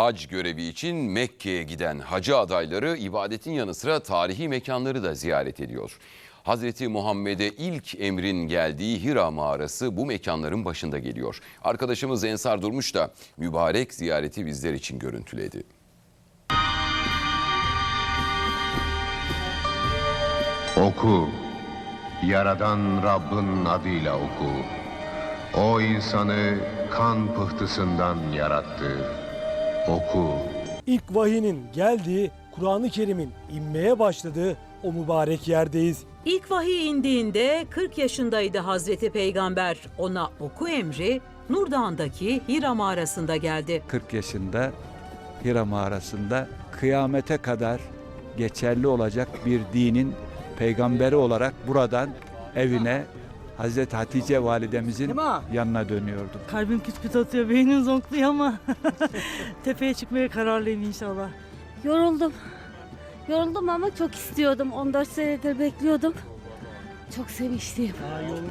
Hac görevi için Mekke'ye giden hacı adayları ibadetin yanı sıra tarihi mekanları da ziyaret ediyor. Hazreti Muhammed'e ilk emrin geldiği Hira mağarası bu mekanların başında geliyor. Arkadaşımız Ensar Durmuş da mübarek ziyareti bizler için görüntüledi. Oku, Yaradan Rabbin adıyla oku. O insanı kan pıhtısından yarattı. Oku. İlk vahinin geldiği, Kur'an-ı Kerim'in inmeye başladığı o mübarek yerdeyiz. İlk vahiy indiğinde 40 yaşındaydı Hazreti Peygamber. Ona oku emri Nur Dağı'ndaki Hira mağarasında geldi. 40 yaşında Hira mağarasında kıyamete kadar geçerli olacak bir dinin peygamberi olarak buradan evine Hazreti Hatice validemizin yanına dönüyordum. Kalbim küt küt atıyor, beynim zonkluyor ama tepeye çıkmaya kararlıyım inşallah. Yoruldum. Yoruldum ama çok istiyordum. 14 senedir bekliyordum. Çok sevinçliyim.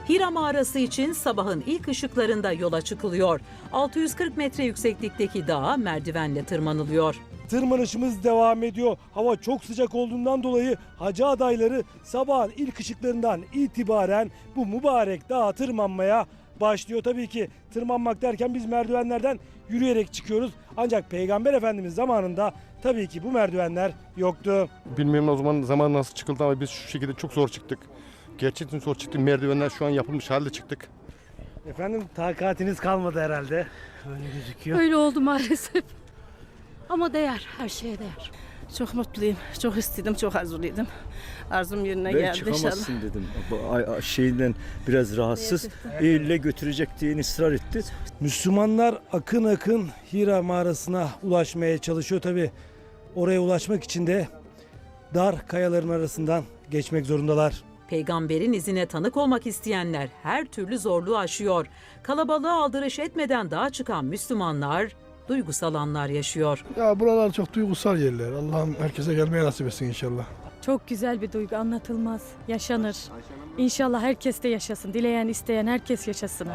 Hira mağarası için sabahın ilk ışıklarında yola çıkılıyor. 640 metre yükseklikteki dağa merdivenle tırmanılıyor. Tırmanışımız devam ediyor. Hava çok sıcak olduğundan dolayı hacı adayları sabahın ilk ışıklarından itibaren bu mübarek dağa tırmanmaya başlıyor. Tabii ki tırmanmak derken biz merdivenlerden yürüyerek çıkıyoruz. Ancak Peygamber Efendimiz zamanında tabii ki bu merdivenler yoktu. Bilmiyorum o zaman zaman nasıl çıkıldı ama biz şu şekilde çok zor çıktık. Gerçekten zor çıktık. Merdivenler şu an yapılmış halde çıktık. Efendim takatiniz kalmadı herhalde. Öyle gözüküyor. Öyle oldu maalesef. Ama değer, her şeye değer. Çok mutluyum, çok istedim, çok arzuluyordum. Arzum yerine Ben geldi inşallah. çıkamazsın dedim. Bu ay- ay- Şeyinden biraz rahatsız. Eylül'e götürecek diye ısrar etti. Müslümanlar akın akın Hira mağarasına ulaşmaya çalışıyor. Tabi oraya ulaşmak için de dar kayaların arasından geçmek zorundalar. Peygamberin izine tanık olmak isteyenler her türlü zorluğu aşıyor. Kalabalığa aldırış etmeden dağa çıkan Müslümanlar duygusal anlar yaşıyor. Ya buralar çok duygusal yerler. Allah'ım herkese gelmeye nasip etsin inşallah. Çok güzel bir duygu anlatılmaz. Yaşanır. İnşallah herkes de yaşasın. Dileyen isteyen herkes yaşasın.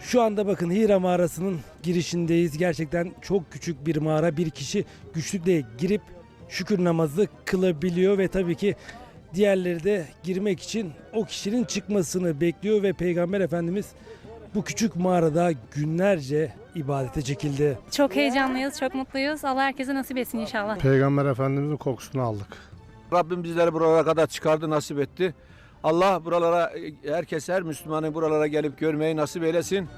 Şu anda bakın Hira mağarasının girişindeyiz. Gerçekten çok küçük bir mağara. Bir kişi güçlükle girip şükür namazı kılabiliyor ve tabii ki diğerleri de girmek için o kişinin çıkmasını bekliyor ve Peygamber Efendimiz bu küçük mağarada günlerce ibadete çekildi. Çok heyecanlıyız, çok mutluyuz. Allah herkese nasip etsin inşallah. Peygamber Efendimizin kokusunu aldık. Rabbim bizleri buralara kadar çıkardı, nasip etti. Allah buralara, herkes her Müslümanın buralara gelip görmeyi nasip eylesin.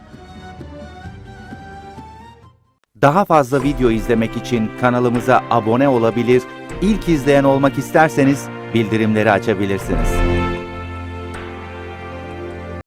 Daha fazla video izlemek için kanalımıza abone olabilir, ilk izleyen olmak isterseniz bildirimleri açabilirsiniz.